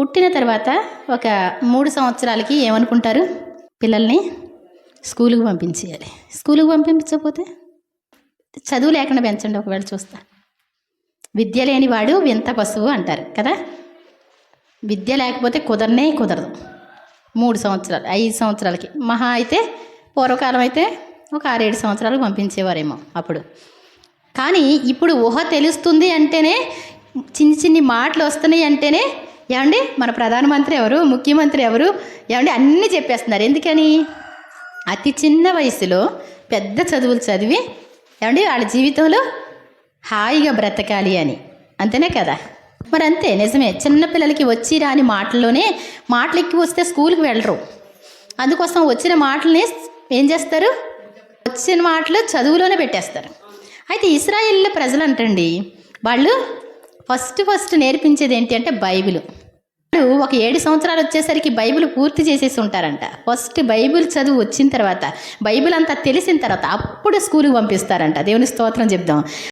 పుట్టిన తర్వాత ఒక మూడు సంవత్సరాలకి ఏమనుకుంటారు? పిల్లల్ని స్కూలుకి పంపించేయాలి. స్కూలుకు పంపించకపోతే చదువు లేకుండా పెంచండి ఒకవేళ చూస్తా. విద్య లేని వాడు వింత పశువు అంటారు కదా? విద్య లేకపోతే కుదరనే కుదరదు. మూడు సంవత్సరాలు ఐదు సంవత్సరాలకి. మహా అయితే పూర్వకాలం అయితే ఒక ఆరేడు సంవత్సరాలు పంపించేవారేమో అప్పుడు. కానీ ఇప్పుడు ఊహ తెలుస్తుంది అంటేనే చిన్ని చిన్ని మాటలు వస్తున్నాయి అంటేనే ఏమండి? మన ప్రధానమంత్రి ఎవరు? ముఖ్యమంత్రి ఎవరు? ఏమండి? అన్నీ చెప్పేస్తున్నారు. ఎందుకని? అతి చిన్న వయసులో పెద్ద చదువులు చదివి ఏమండి? వాళ్ళ జీవితంలో హాయిగా బ్రతకాలి అని. అంతేనే కదా? మరి అంతే నిజమే. చిన్నపిల్లలకి వచ్చి రాని మాటల్లోనే మాటలు ఎక్కి వస్తే స్కూల్కి వెళ్ళరు. అందుకోసం వచ్చిన మాటల్ని ఏం చేస్తారు? వచ్చిన మాటలు చదువులోనే పెట్టేస్తారు. అయితే ఇస్రాయిల్ ప్రజలు అంటండి వాళ్ళు ఫస్ట్ ఫస్ట్ నేర్పించేది ఏంటి అంటే బైబిల్. వాళ్ళు ఒక ఏడు సంవత్సరాలు వచ్చేసరికి బైబిల్ పూర్తి చేసేసి ఉంటారంట. ఫస్ట్ బైబిల్ చదువు వచ్చిన తర్వాత బైబిల్ అంతా తెలిసిన తర్వాత అప్పుడు స్కూల్కి పంపిస్తారంట. దేవుని స్తోత్రం చెప్దాం.